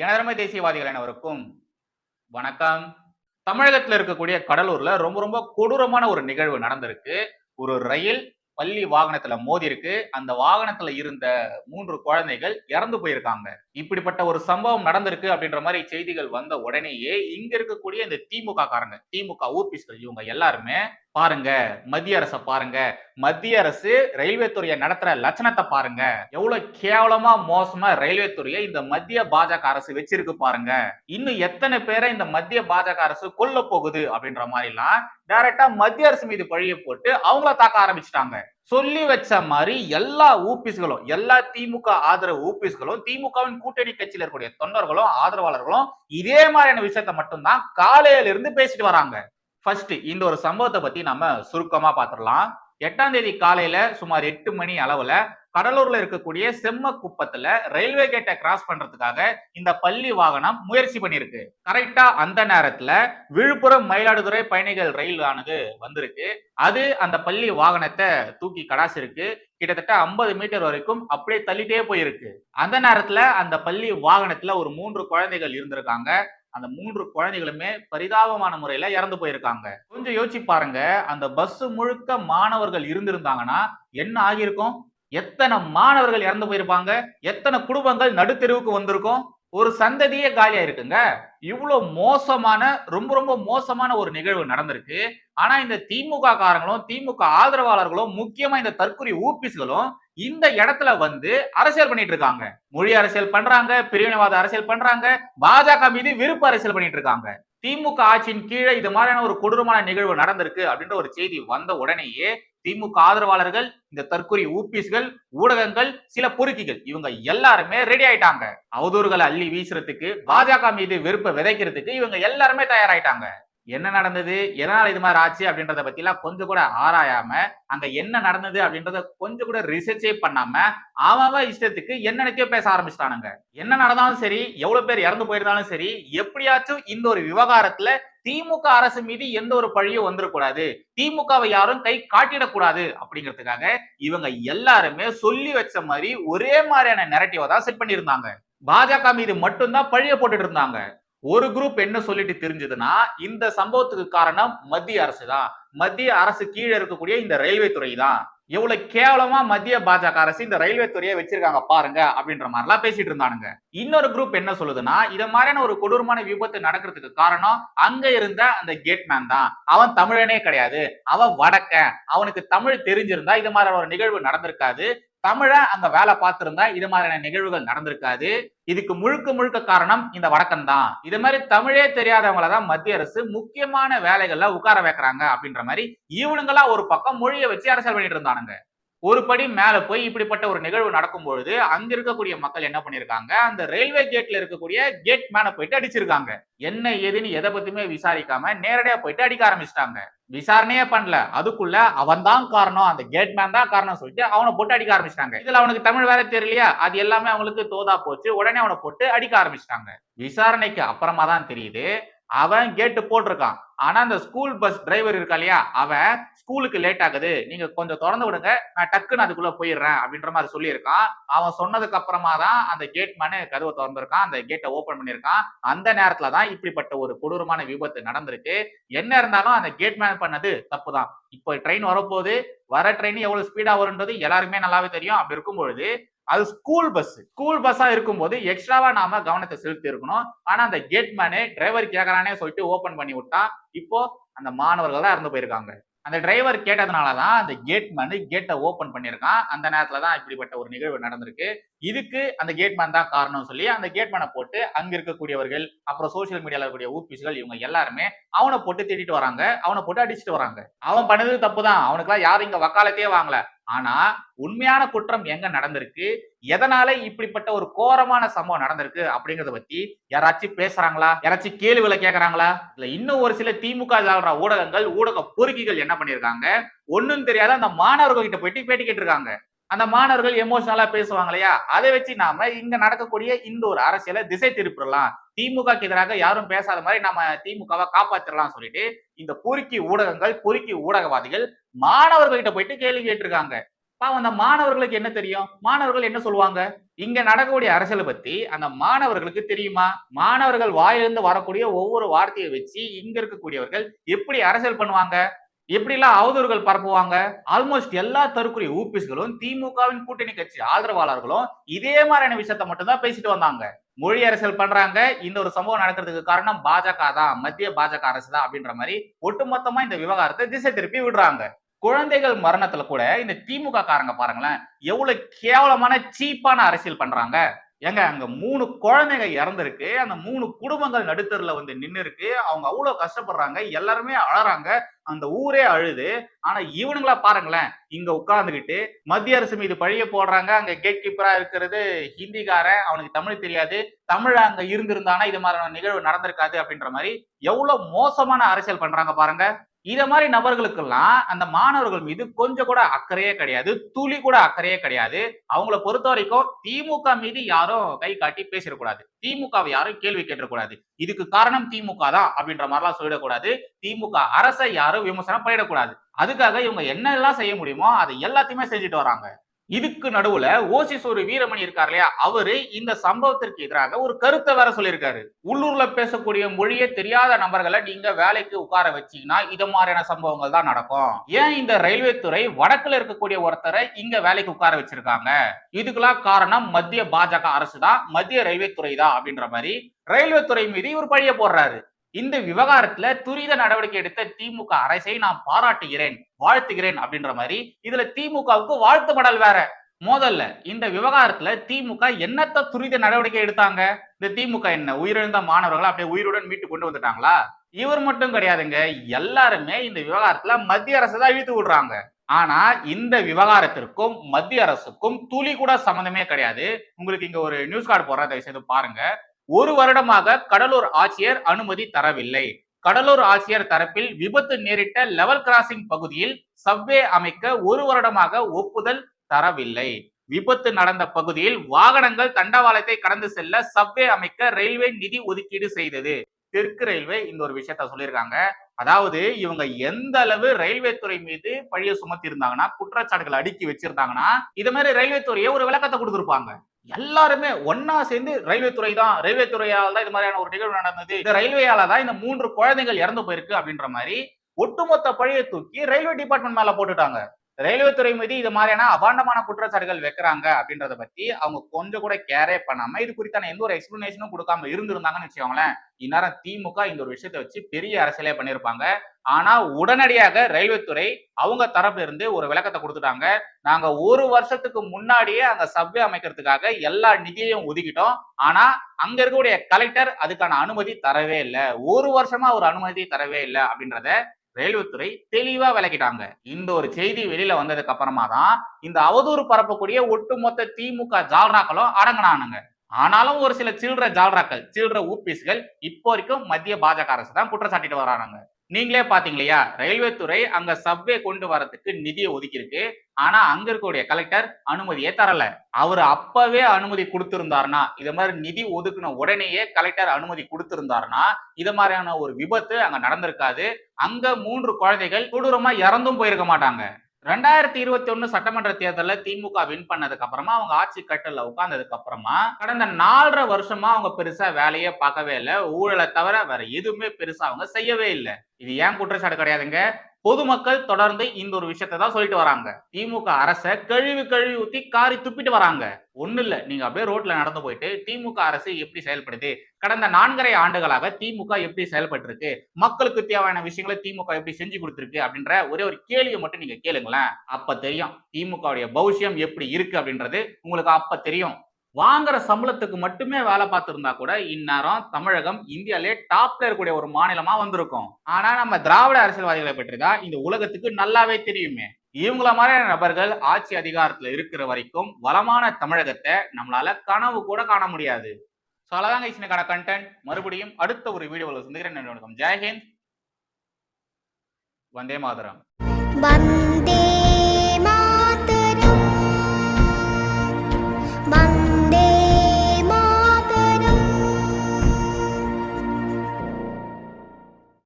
எனதரமை தேசியவாதிகள் அனைவருக்கும் வணக்கம். தமிழகத்தில் இருக்கக்கூடிய கடலூர்ல ரொம்ப ரொம்ப கொடூரமான ஒரு நிகழ்வு நடந்திருக்கு. ஒரு ரயில் பள்ளி வாகனத்துல மோதி இருக்கு அந்த வாகனத்துல இருந்த மூன்று குழந்தைகள் இறந்து போயிருக்காங்க. இப்படிப்பட்ட ஒரு சம்பவம் நடந்திருக்கு அப்படின்ற மாதிரி செய்திகள் வந்த உடனேயே இங்க இருக்கக்கூடிய இந்த திமுக காரங்க திமுக ஊபிஸ்கள் இவங்க எல்லாருமே பாருங்க மத்திய அரசை பாருங்க. மத்திய அரசு ரயில்வே துறையை நடத்துற லட்சணத்தை பாருங்க. எவ்வளவு கேவலமா மோசமா ரயில்வே துறையை இந்த மத்திய பாஜக அரசு வச்சிருக்கு பாருங்க. இன்னும் எத்தனை பேரை இந்த மத்திய பாஜக அரசு கொல்ல போகுது? அப்படின்ற மாதிரி எல்லாம் டைரக்டா மத்திய அரசு மீது பழிய போட்டு அவங்கள தாக்க ஆரம்பிச்சிட்டாங்க. சொல்லி வச்ச மாதிரி எல்லா ஊபிஸ்களும் எல்லா திமுக ஆதரவு ஊபிஸ்களும் திமுகவின் கூட்டணி கட்சியில் இருக்கக்கூடிய தொண்டர்களும் ஆதரவாளர்களும் இதே மாதிரியான விஷயத்த மட்டும்தான் காலையில இருந்து பேசிட்டு வராங்க. ஃபர்ஸ்ட் இந்த ஒரு சம்பவத்தை பத்தி நம்ம சுருக்கமா பார்த்துடலாம் எட்டாம் தேதி காலையில சுமார் எட்டு மணி அளவுல கடலூர்ல இருக்கக்கூடிய செம்மக்குப்பத்துல ரயில்வே கேட்டை கிராஸ் பண்றதுக்காக இந்த பள்ளி வாகனம் முயற்சி பண்ணிருக்கு கரெக்டா அந்த நேரத்துல விழுப்புரம் மயிலாடுதுறை பயணிகள் ரயில் ஆனது வந்திருக்கு. அது அந்த பள்ளி வாகனத்தை தூக்கி கடாசிருக்கு. கிட்டத்தட்ட ஐம்பது மீட்டர் வரைக்கும் அப்படியே தள்ளிட்டே போயிருக்கு. அந்த நேரத்துல அந்த பள்ளி வாகனத்துல ஒரு மூன்று குழந்தைகள் இருந்திருக்காங்க. அந்த மூன்று குழந்தைகளுமே பரிதாபமான முறையில இறந்து போயிருக்காங்க. கொஞ்சம் யோசிச்சு பாருங்க அந்த பஸ் முழுக்க மாணவர்கள் இருந்திருந்தாங்கன்னா என்ன ஆகியிருக்கும்? எத்தனை மாணவர்கள் இறந்து போயிருப்பாங்க? எத்தனை குடும்பங்கள் நடுத்தெருவுக்கு வந்திருக்கும்? ஒரு சந்ததியே காலியா இருக்குங்க. இவ்வளவு மோசமான ரொம்ப ரொம்ப மோசமான ஒரு நிகழ்வு நடந்திருக்கு. ஆனா இந்த திமுக காரங்களும் திமுக ஆதரவாளர்களும் முக்கியமா இந்த தற்கொலை ஊபிஸ்களும் இந்த இடத்துல வந்து அரசியல் பண்ணிட்டு இருக்காங்க. மொழி அரசியல் பண்றாங்க பிரிவினைவாத அரசியல் பண்றாங்க பாஜக மீது விருப்ப அரசியல் பண்ணிட்டு இருக்காங்க. திமுக ஆட்சியின் கீழே இது மாதிரியான ஒரு கொடூரமான நிகழ்வு நடந்திருக்கு அப்படின்ற ஒரு செய்தி வந்த உடனேயே திமுக ஆதரவாளர்கள் இந்த தற்கொலை ஊபிஸ்கள் ஊடகங்கள் சில பொறுக்கிகள் இவங்க எல்லாருமே ரெடி ஆயிட்டாங்க. அவதூறுகளை அள்ளி வீசுறதுக்கு பாஜக மீது வெறுப்பை விதைக்கிறதுக்கு இவங்க எல்லாருமே தயாராயிட்டாங்க. என்ன நடந்தது? எதனால் இது மாதிரி ஆச்சு? அப்படின்றத பத்திலாம் கொஞ்சம் கூட ஆராயாம அங்க என்ன நடந்தது அப்படின்றத கொஞ்சம் கூட ரிசர்ச்சே பண்ணாம அவன் இஷ்டத்துக்கு என்னென்னத்தையோ பேச ஆரம்பிச்சிட்டானுங்க. என்ன நடந்தாலும் சரி எவ்வளவு பேர் இறந்து போயிருந்தாலும் சரி எப்படியாச்சும் இந்த ஒரு விவகாரத்துல திமுக அரசு மீது எந்த ஒரு பழியும் வந்துடக்கூடாது திமுகவை யாரும் கை காட்டிடக்கூடாது அப்படிங்கிறதுக்காக இவங்க எல்லாருமே சொல்லி வச்ச மாதிரி ஒரே மாதிரியான நெரட்டிவை தான் செட் பண்ணியிருந்தாங்க. பாஜக மீது மட்டும்தான் பழிய போட்டுட்டு இருந்தாங்க. ஒரு குரூப் என்ன சொல்லிட்டு தெரிஞ்சதுன்னா இந்த சம்பவத்துக்கு காரணம் மத்திய அரசு தான். மத்திய அரசு கீழே இருக்கக்கூடிய இந்த ரயில்வே துறை தான். எவ்வளவு கேவலமா மத்திய பாஜக அரசு இந்த ரயில்வே துறையை வச்சிருக்காங்க பாருங்க அப்படின்ற மாதிரிலாம் பேசிட்டு இருந்தானுங்க. இன்னொரு குரூப் என்ன சொல்லுதுன்னா இத மாதிரியான ஒரு கொடூரமான விபத்து நடக்கிறதுக்கு காரணம் அங்க இருந்த அந்த கேட்மேன் தான். அவன் தமிழனே கிடையாது. அவன் வடக்க அவனுக்கு தமிழ் தெரிஞ்சிருந்தா இது மாதிரி ஒரு நிகழ்வு நடந்திருக்காது. தமிழ அங்க வேலை பார்த்திருந்தா இது மாதிரியான நிகழ்வுகள் நடந்திருக்காது. இதுக்கு முழுக்க முழுக்க காரணம் இந்த வடக்கம் தான் இது மாதிரி தமிழே தெரியாதவங்கள தான் மத்திய அரசு முக்கியமான வேலைகள்ல உட்கார வைக்கிறாங்க அப்படின்ற மாதிரி இவனுங்களா ஒரு பக்கம் மொழியை வச்சு அரசியல் பண்ணிட்டு இருந்தானுங்க. ஒரு படி மேல போய் இப்படிப்பட்ட ஒரு நிகழ்வு நடக்கும் பொழுது அங்க இருக்கக்கூடிய மக்கள் என்ன பண்ணிருக்காங்க? அந்த ரயில்வே கேட்ல இருக்கக்கூடிய கேட் மேல போயிட்டு அடிச்சிருக்காங்க. என்ன ஏதுன்னு எதை பத்தியுமே விசாரிக்காம நேரடியா போயிட்டு அடிக்க ஆரம்பிச்சிட்டாங்க. விசாரணையே பண்ணல. அதுக்குள்ள அவன் தான் காரணம். அந்த கேட் மேன் தான் காரணம் சொல்லிட்டு அவனை போட்டு அடிக்க ஆரம்பிச்சிட்டாங்க. இதுல அவனுக்கு தமிழ் வேற தெரியலையா? அது எல்லாமே அவங்களுக்கு தோதா போச்சு. உடனே அவனை போட்டு அடிக்க ஆரம்பிச்சிட்டாங்க. விசாரணைக்கு அப்புறமா தான் தெரியுது. அவன் கேட்டு போட்டிருக்கான். ஆனா அந்த ஸ்கூல் பஸ் டிரைவர் இருக்கா இல்லையா? அவன் ஸ்கூலுக்கு லேட் ஆகுது. நீங்க கொஞ்சம் திறந்து விடுங்க. நான் டக்குன்னு அதுக்குள்ள போயிடுறேன் அப்படின்ற மாதிரி சொல்லியிருக்கான். அவன் சொன்னதுக்கு அப்புறமா தான் அந்த கேட் மேனு கதவை திறந்திருக்கான். அந்த கேட்டை ஓபன் பண்ணியிருக்கான். அந்த நேரத்துல தான் இப்படிப்பட்ட ஒரு கொடூரமான விபத்து நடந்திருக்கு. என்ன இருந்தாலும் அந்த கேட் மேன் பண்ணது தப்பு தான் இப்போ ட்ரெயின் வரப்போகுது. வர ட்ரெயின் எவ்வளவு ஸ்பீடா வரும்ன்றது எல்லாருக்குமே நல்லாவே தெரியும். அப்படி இருக்கும் பொழுது அது ஸ்கூல் பஸ் ஸ்கூல் பஸ்ஸா இருக்கும்போது எக்ஸ்ட்ராவா நாம கவனத்தை செலுத்தி இருக்கணும் ஆனா அந்த கேட்மேனு டிரைவர் கேட்கறானே சொல்லிட்டு ஓபன் பண்ணி விட்டா இப்போ அந்த மாணவர்கள் தான் இறந்து போயிருக்காங்க. அந்த டிரைவர் கேட்டதுனால தான் அந்த கேட்மேனு கேட்டை ஓபன் பண்ணியிருக்கான். அந்த நேரத்துல தான் இப்படிப்பட்ட ஒரு நிகழ்வு நடந்திருக்கு. இதுக்கு அந்த கேட்மேன் தான் காரணம் சொல்லி அந்த கேட்மேனை போட்டு அங்க இருக்கக்கூடியவர்கள் அப்புறம் சோசியல் மீடியால இருக்கக்கூடிய ஊபிஸ்கள் இவங்க எல்லாருமே அவனை போட்டு திட்டிட்டு வராங்க. அவனை போட்டு அடிச்சுட்டு வராங்க. அவன் பண்ணது தப்பு தான் அவனுக்குலாம் யாரும் இங்க வக்காலத்தையே வாங்கல. ஆனா உண்மையான குற்றம் எங்க நடந்திருக்கு? எதனால இப்படிப்பட்ட ஒரு கோரமான சம்பவம் நடந்திருக்கு அப்படிங்கறத பத்தி யாராச்சும் பேசுறாங்களா? யாராச்சும் கேள்விகளை கேக்குறாங்களா? இல்ல இன்னும் ஒரு சில திமுக ஊடகங்கள் ஊடக பொறுக்கிகள் என்ன பண்ணிருக்காங்க? ஒண்ணும் தெரியாத அந்த மாணவர்கள் கிட்ட போயிட்டு பேட்டி கேட்டிருக்காங்க. அந்த மாணவர்கள் எமோஷனலா பேசுவாங்க இல்லையா? அதை வச்சு நாம இங்க நடக்கக்கூடிய இந்த ஒரு அரசியலை திசை திருப்பிடலாம். திமுக எதிராக யாரும் பேசாத மாதிரி நம்ம திமுகவை காப்பாத்திரலாம் சொல்லிட்டு இந்த பொறுக்கி ஊடகங்கள் பொறுக்கி ஊடகவாதிகள் மாணவர்கள்கிட்ட போயிட்டு கேள்வி கேட்டிருக்காங்க. பாவம் அந்த மாணவர்களுக்கு என்ன தெரியும்? மாணவர்கள் என்ன சொல்லுவாங்க? இங்க நடக்கக்கூடிய அரசியலை பத்தி அந்த மாணவர்களுக்கு தெரியுமா? மாணவர்கள் வாயிலிருந்து வரக்கூடிய ஒவ்வொரு வார்த்தையை வச்சு இங்க இருக்கக்கூடியவர்கள் எப்படி அரசியல் பண்ணுவாங்க? எப்படிலாம் அவதூறுகள் பரப்புவாங்க? ஆல்மோஸ்ட் எல்லா தற்கொலை ஊபிஸ்களும் திமுகவின் கூட்டணி கட்சி ஆதரவாளர்களும் இதே மாதிரியான விஷயத்த மட்டும்தான் பேசிட்டு வந்தாங்க. மொழி அரசியல் பண்றாங்க. இந்த ஒரு சம்பவம் நடக்கிறதுக்கு காரணம் பாஜக தான் மத்திய பாஜக அரசு தான் அப்படின்ற மாதிரி ஒட்டுமொத்தமா இந்த விவகாரத்தை திசை திருப்பி விடுறாங்க. குழந்தைகள் மரணத்துல கூட இந்த திமுக காரங்க பாருங்களேன் எவ்வளவு கேவலமான சீப்பான அரசியல் பண்றாங்க. ஏங்க அங்க மூணு குழந்தைங்க இறந்திருக்கு. அந்த மூணு குடும்பங்கள் நடுத்தரில் வந்து நின்று இருக்கு அவங்க அவ்வளோ கஷ்டப்படுறாங்க. எல்லாருமே அழறாங்க. அந்த ஊரே அழுது. ஆனா இவனுங்களா பாருங்களேன். இங்க உட்கார்ந்துக்கிட்டு மத்திய அரசு மீது பழிய போடுறாங்க. அங்க கேட் கீப்பரா இருக்கிறது ஹிந்திக்காரன். அவனுக்கு தமிழ் தெரியாது. தமிழ் அங்க இருந்திருந்தானா? இது மாதிரியான நிகழ்வு நடந்திருக்காது அப்படின்ற மாதிரி எவ்வளவு மோசமான அரசியல் பண்றாங்க பாருங்க. இத மாதிரி நபர்களுக்கெல்லாம் அந்த மாணவர்கள் மீது கொஞ்சம் கூட அக்கறையே கிடையாது துளி கூட அக்கறையே கிடையாது. அவங்கள பொறுத்த வரைக்கும் திமுக மீது யாரும் கை காட்டி பேசிடக்கூடாது. திமுகவை யாரும் கேள்வி கேட்டக்கூடாது இதுக்கு காரணம் திமுக தான் அப்படின்ற மாதிரிலாம் சொல்லிடக்கூடாது. திமுக அரசை யாரும் விமர்சனம் பண்ணிடக்கூடாது. அதுக்காக இவங்க என்னெல்லாம் செய்ய முடியுமோ அதை எல்லாத்தையுமே செஞ்சுட்டு வராங்க. இதுக்கு நடுவுல ஓசிஸ் ஒரு வீரமணி இருக்கார் இல்லையா? அவரு இந்த சம்பவத்திற்கு எதிராக ஒரு கருத்தை வேற சொல்லியிருக்காரு. உள்ளூர்ல பேசக்கூடிய மொழியே தெரியாத நபர்களை நீங்க வேலைக்கு உட்கார வச்சீங்கன்னா இது மாதிரியான சம்பவங்கள் தான் நடக்கும். ஏன் இந்த ரயில்வே துறை வடக்குல இருக்கக்கூடிய ஒருத்தரை இங்க வேலைக்கு உட்கார வச்சிருக்காங்க? இதுக்கெல்லாம் காரணம் மத்திய பாஜக அரசு தான் மத்திய ரயில்வே துறை தான் அப்படின்ற மாதிரி ரயில்வே துறை மீது இவர் பழிய போடுறாரு. இந்த விவகாரத்துல துரித நடவடிக்கை எடுத்த திமுக அரசை நான் பாராட்டுகிறேன் வாழ்த்துகிறேன் அப்படின்ற மாதிரி இதுல திமுகவுக்கு வாழ்த்து மடல் வேற. மோதல்ல இந்த விவகாரத்துல திமுக என்னத்த துரித நடவடிக்கை எடுத்தாங்க? இந்த திமுக என்ன உயிரிழந்த மாணவர்களை அப்படியே உயிருடன் மீட்டு கொண்டு வந்துட்டாங்களா? இவர் மட்டும் கிடையாதுங்க எல்லாருமே இந்த விவகாரத்துல மத்திய அரசு தான் இழுத்து விடுறாங்க. ஆனா இந்த விவகாரத்திற்கும் மத்திய அரசுக்கும் துளி கூட சம்மந்தமே கிடையாது. உங்களுக்கு இங்க ஒரு நியூஸ் கார்டு போடுற தயவு செய்து பாருங்க. ஒரு வருடமாக கடலூர் ஆட்சியர் அனுமதி தரவில்லை. கடலூர் ஆட்சியர் தரப்பில் விபத்து நேரிட்ட லெவல் கிராசிங் பகுதியில் சவ்வே அமைக்க ஒரு வருடமாக ஒப்புதல் தரவில்லை. விபத்து நடந்த பகுதியில் வாகனங்கள் தண்டவாளத்தை கடந்து செல்ல சவ்வே அமைக்க ரயில்வே நிதி ஒதுக்கீடு செய்தது. தெற்கு ரயில்வே இந்த ஒரு விஷயத்த சொல்லியிருக்காங்க. அதாவது இவங்க எந்த அளவு ரயில்வே துறை மீது பழிய சுமத்தி இருந்தாங்கன்னா குற்றச்சாட்டுகள் அடுக்கி வச்சிருந்தாங்கன்னா இது மாதிரி ரயில்வே துறையை ஒரு விளக்கத்தை கொடுத்திருப்பாங்க. எல்லாருமே ஒன்னா சேர்ந்து ரயில்வே துறை தான். ரயில்வே துறையால தான் இது மாதிரியான ஒரு நிகழ்வு நடந்தது. இந்த ரயில்வேயால தான் இந்த மூன்று குழந்தைகள் இறந்து போயிருக்கு அப்படின்ற மாதிரி ஒட்டுமொத்த பழியை தூக்கி ரயில்வே டிபார்ட்மெண்ட் மேல போட்டுட்டாங்க. ரயில்வே துறை மீது இது மாதிரியான அபாண்டமான குற்றச்சாட்டுகள் வைக்கிறாங்க அப்படின்றத பத்தி அவங்க கொஞ்சம் கூட கேரே பண்ணாம இது குறித்தான எந்த ஒரு எக்ஸ்பிளனேஷனும் கொடுக்காம இருந்திருந்தாங்கன்னு வச்சுக்கோங்களேன் இந்நேரம் திமுக இந்த ஒரு விஷயத்தை வச்சு பெரிய அரசியலே பண்ணியிருப்பாங்க. ஆனா உடனடியாக ரயில்வே துறை அவங்க தரப்புல இருந்து ஒரு விளக்கத்தை கொடுத்துட்டாங்க. நாங்க ஒரு வருஷத்துக்கு முன்னாடியே அங்க சப்வே அமைக்கிறதுக்காக எல்லா நிதியையும் ஒதுக்கிட்டோம். ஆனா அங்க இருக்கக்கூடிய கலெக்டர் அதுக்கான அனுமதி தரவே இல்லை. ஒரு வருஷமா ஒரு அனுமதி தரவே இல்லை அப்படின்றத ரயில்வே துறை தெளிவா விளக்கிட்டாங்க. இந்த ஒரு செய்தி வெளியில வந்ததுக்கு அப்புறமா தான் இந்த அவதூறு பரப்பக்கூடிய ஒட்டுமொத்த திமுக ஜால்ராக்களும் அடங்கினானுங்க. ஆனாலும் ஒரு சில சில்லற ஜால்ராக்கள் சில்லற ஊபிஸ்கள் இப்போ வரைக்கும் மத்திய பாஜக அரசு தான் குற்றம் சாட்டிட்டு வரானுங்க. நீங்களே பாத்தீங்க இல்லையா ரயில்வே துறை அங்க சப்வே கொண்டு வரதுக்கு நிதியை ஒதுக்கியிருக்கு. ஆனா அங்க இருக்கக்கூடிய கலெக்டர் அனுமதியே தரல. அவர் அப்பவே அனுமதி கொடுத்திருந்தாருனா இது மாதிரி நிதி ஒதுக்குன உடனேயே கலெக்டர் அனுமதி கொடுத்திருந்தாருனா இது மாதிரியான ஒரு விபத்து அங்க நடந்திருக்காது. அங்க மூன்று குழந்தைகள் கொடூரமா இறந்தும் போயிருக்க மாட்டாங்க. ரெண்டாயிரத்தி இருபத்தி ஒண்ணு சட்டமன்ற தேர்தலில் திமுக வின் பண்ணதுக்கு அப்புறமா அவங்க ஆட்சி கட்டல உட்கார்ந்ததுக்கு அப்புறமா கடந்த நாலரை வருஷமா அவங்க பெருசா வேலையே பார்க்கவே இல்லை ஊழலை தவிர வேற எதுவுமே பெருசா அவங்க செய்யவே இல்லை. இது ஏன் குற்றச்சாட்டு கிடையாதுங்க? பொதுமக்கள் தொடர்ந்து இந்த ஒரு விஷயத்தை தான் சொல்லிட்டு வராங்க. திமுக அரசை கழுவி கழுவி ஊத்தி காரி துப்பிட்டு வராங்க. ஒண்ணு இல்ல. நீங்க அப்படியே ரோட்ல நடந்து போயிட்டு திமுக அரசு எப்படி செயல்படுது? கடந்த நான்கரை ஆண்டுகளாக திமுக எப்படி செயல்பட்டு இருக்கு மக்களுக்கு தேவையான விஷயங்களை திமுக எப்படி செஞ்சு கொடுத்துருக்கு? அப்படின்ற ஒரே ஒரு கேள்வியை மட்டும் நீங்க கேளுங்களேன். அப்ப தெரியும். திமுகவுடைய பௌஷ்யம் எப்படி இருக்கு அப்படின்றது உங்களுக்கு அப்ப தெரியும். வாங்குற சம்பளத்துக்கு மட்டுமே வேலை பார்த்துருந்தா கூட இந்நேரம் தமிழகம் இந்தியாலே டாப்ல இருக்கக்கூடிய ஒரு மாநிலமா வந்திருக்கும். ஆனா நம்ம திராவிட அரசியல்வாதிகளை பற்றி இந்த உலகத்துக்கு நல்லாவே தெரியுமே. இவங்கள மாதிரியான நபர்கள் ஆட்சி அதிகாரத்துல இருக்கிற வரைக்கும் வளமான தமிழகத்தை நம்மளால கனவு கூட காண முடியாது. ஸோ அதான் இசினுக்கான கண்டென்ட் மறுபடியும் அடுத்த ஒரு வீடியோவில் சந்திக்கிறேன். வணக்கம். ஜெயஹிந்த் வந்தே மாதரம். வந்தே